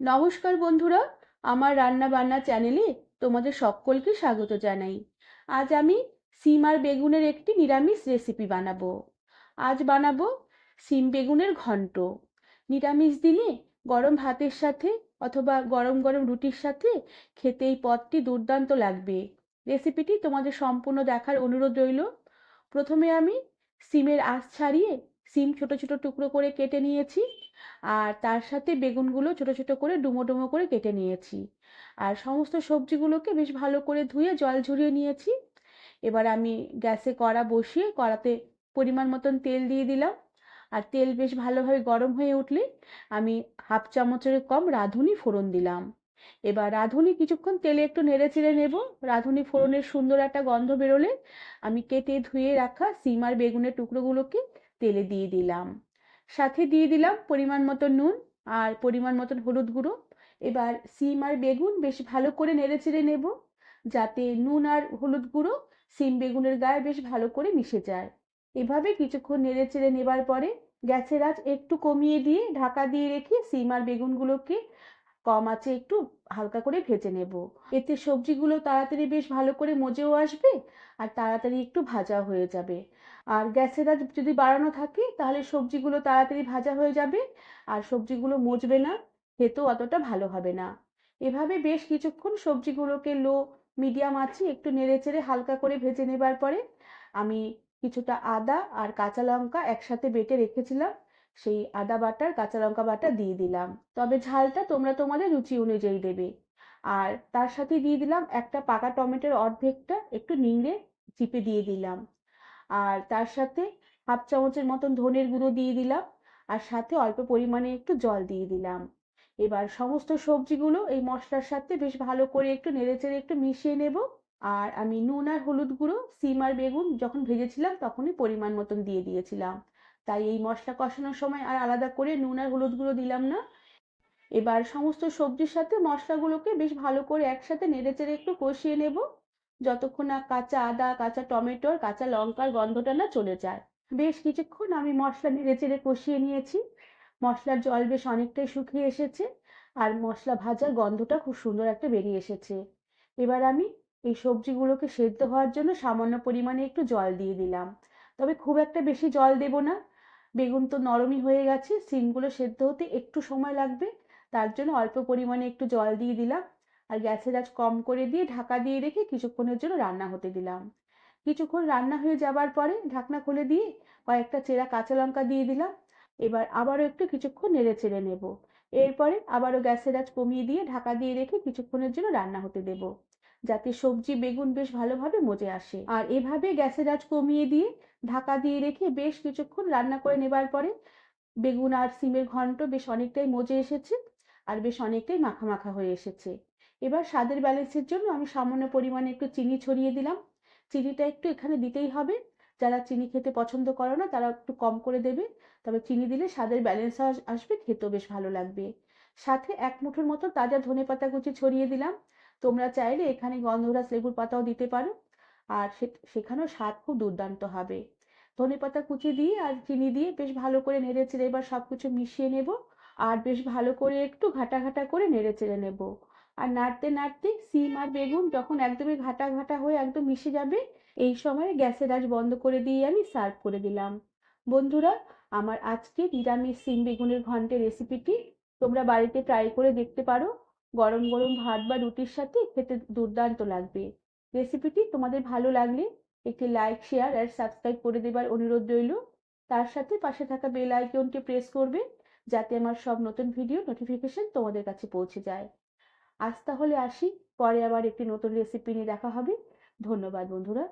নমস্কার বন্ধুরা, আমার রান্না বান্না চ্যানেলে তোমাদের সকলকে স্বাগত জানাই। আজ আমি সিম আর বেগুনের একটি নিরামিষ রেসিপি বানাবো। আজ বানাবো সিম বেগুনের ঘন্ট। নিরামিষ দিনে গরম ভাতের সাথে অথবা গরম গরম রুটির সাথে খেতে এই পদটি দুর্দান্ত লাগবে। রেসিপিটি তোমাদের সম্পূর্ণ দেখার অনুরোধ রইল। প্রথমে আমি সিমের আঁশ ছাড়িয়ে সিম ছোট ছোট টুকরো করে কেটে নিয়েছি। আর তার সাথে বেগুনগুলো ছোট ছোট করে ডুমো ডুমো করে কেটে নিয়েছি। আর সমস্ত সবজিগুলোকে বেশ ভালো করে ধুয়ে জল ঝরিয়ে নিয়েছি। এবার আমি গ্যাসে কড়া বসিয়ে কড়াতে পরিমাণ মতন তেল দিয়ে দিলাম। আর তেল বেশ ভালোভাবে গরম হয়ে উঠলে আমি হাফ চামচের কম রাঁধুনি ফোড়ন দিলাম। এবার রাঁধুনি কিছুক্ষণ তেলে একটু নেড়ে চেড়ে নেব। রাঁধুনি ফোড়নের সুন্দর একটা গন্ধ বেরোলে আমি কেটে ধুয়ে রাখা সিম আর বেগুনের টুকরোগুলোকে তেলে দিয়ে দিলাম। সাথে দিয়ে দিলাম পরিমাণ মতো নুন আর পরিমাণ মতন হলুদ গুঁড়ো। এবার সিম আর বেগুন বেশ ভালো করে নেড়ে চেড়ে নেব যাতে নুন আর হলুদ গুঁড়ো সিম বেগুনের গায়ে বেশ ভালো করে মিশে যায়। এভাবে কিছুক্ষণ নেড়ে চেড়ে নেবার পরে গ্যাসের আঁচ একটু কমিয়ে দিয়ে ঢাকা দিয়ে রেখে সিম আর বেগুনগুলোকে কম আঁচে একটু হালকা করে ভেজে নেব। এতে সবজিগুলো তাড়াতাড়ি বেশ ভালো করে মজেও আসবে আর তাড়াতাড়ি একটু ভাজা হয়ে যাবে। আর গ্যাসের আঁচ যদি বাড়ানো থাকে তাহলে সবজিগুলো তাড়াতাড়ি ভাজা হয়ে যাবে আর সবজিগুলো মজবে না, খেতেও অতটা ভালো হবে না। এভাবে বেশ কিছুক্ষণ সবজিগুলোকে লো, মিডিয়াম আঁচে একটু নেড়ে চেড়ে হালকা করে ভেজে নেবার পরে আমি কিছুটা আদা আর কাঁচা লঙ্কা একসাথে বেটে রেখেছিলাম। সেই আদা বাটার, কাঁচা লঙ্কা বাটা দিয়ে দিলাম। তবে ঝালটা তোমরা তোমাদের রুচি অনুযায়ী দেবে। আর তার সাথে দিয়ে দিলাম একটা পাকা টমেটোর অর্ধেকটা একটু নিংড়ে চিপে দিয়ে দিলাম। আর তার সাথে হাফ চামচের মতন ধনের গুঁড়ো দিয়ে দিলাম। আর সাথে অল্প পরিমাণে একটু জল দিয়ে দিলাম। এবার সমস্ত সবজিগুলো এই মশলার সাথে বেশ ভালো করে একটু নেড়েচেড়ে একটু মিশিয়ে নেব। আর আমি নুন আর হলুদ গুঁড়ো, সিম আর বেগুন যখন ভেজেছিলাম তখনই পরিমাণ মতন দিয়ে দিয়েছিলাম। তাই এই মশলা কষানোর সময় আর আলাদা করে নুন আর হলুদ গুঁড়ো দিলাম না। এবার সমস্ত সবজির সাথে মশলাগুলোকে বেশ ভালো করে একসাথে নেড়েচেড়ে একটু কষিয়ে নেব। যতক্ষণ না কাঁচা আদা, কাঁচা টমেটোর কাঁচা লঙ্কার গন্ধটা না চলে যায়। বেশ কিছুক্ষণ আমি মশলা নেড়ে চেড়ে কষিয়ে নিয়েছি। মশলার জল বেশ অনেকটাই শুকিয়ে এসেছে আর মশলা ভাজার গন্ধটা খুব সুন্দর একটা বেরিয়ে এসেছে। এবার আমি এই সবজিগুলোকে সেদ্ধ হওয়ার জন্য সামান্য পরিমাণে একটু জল দিয়ে দিলাম। তবে খুব একটা বেশি জল দেব না। বেগুন তো নরমই হয়ে গেছে, সিমগুলো সেদ্ধ হতে একটু সময় লাগবে, তার জন্য অল্প পরিমাণে একটু জল দিয়ে দিলাম। আর গ্যাসের আঁচ কম করে দিয়ে ঢাকা দিয়ে রেখে কিছুক্ষণের জন্য রান্না হতে দিলাম। কিছুক্ষণ রান্না হয়ে যাবার পরে ঢাকনা খুলে দিয়ে কয়েকটা চেরা কাঁচা লঙ্কা দিয়ে দিলাম। এবার আবারও একটু কিছুক্ষণ নেড়ে চেড়ে নেব। এরপরে আবারও গ্যাসের আঁচ কমিয়ে দিয়ে ঢাকা দিয়ে রেখে কিছুক্ষণের জন্য রান্না হতে দেব। যাতে সবজি, বেগুন বেশ ভালোভাবে মজে আসে। আর এভাবে গ্যাসের আঁচ কমিয়ে দিয়ে ঢাকা দিয়ে রেখে বেশ কিছুক্ষণ রান্না করে নেবার পরে বেগুন আর সিমের ঘন্ট বেশ অনেকটাই মজে এসেছে আর বেশ অনেকটাই মাখা মাখা হয়ে এসেছে। এবার স্বাদের ব্যালেন্সের জন্য আমি সামান্য পরিমাণে একটু চিনি ছড়িয়ে দিলাম। চিনিটা একটু এখানে দিতেই হবে। যারা চিনি খেতে পছন্দ করো না তারা একটু কম করে দেবে। তবে চিনি দিলে স্বাদের ব্যালেন্স আসবে, খেতেও বেশ ভালো লাগবে। সাথে এক মুঠোর মতো তাজা ধনে পাতা কুচি ছড়িয়ে দিলাম। তোমরা চাইলে এখানে গন্ধরাজ লেবুর পাতাও দিতে পারো। আর সেখানেও স্বাদ খুব দুর্দান্ত হবে। ধনে পাতা কুচি দিয়ে আর চিনি দিয়ে বেশ ভালো করে নেড়ে চেড়ে এবার সব কিছু মিশিয়ে নেব। আর বেশ ভালো করে একটু ঘাটা ঘাটা করে নেড়ে চেড়ে নেব। আর নাড়তে নাড়তে সিম আর বেগুন যখন একদমই ঘাটা ঘাটা হয়ে একদম মিশে যাবে, এই সময় গ্যাসের আঁচ বন্ধ করে দিয়ে আমি সার্ভ করে দিলাম। বন্ধুরা, আমার আজকে নিরামিষ সিম বেগুনের ঘন্টের রেসিপিটি তোমরা বাড়িতে ট্রাই করে দেখতে পারো। গরম গরম ভাত বা রুটির সাথে খেতে দুর্দান্ত লাগবে। রেসিপিটি তোমাদের ভালো লাগলে একটি লাইক, শেয়ার আর সাবস্ক্রাইব করে দেবার অনুরোধ রইল। তার সাথে পাশে থাকা বেল আইকনটি প্রেস করবে যাতে আমার সব নতুন ভিডিও নোটিফিকেশন তোমাদের কাছে পৌঁছে যায়। আজ তাহলে আসি, পরে আবার একটি নতুন রেসিপি নিয়ে দেখা হবে। ধন্যবাদ বন্ধুরা।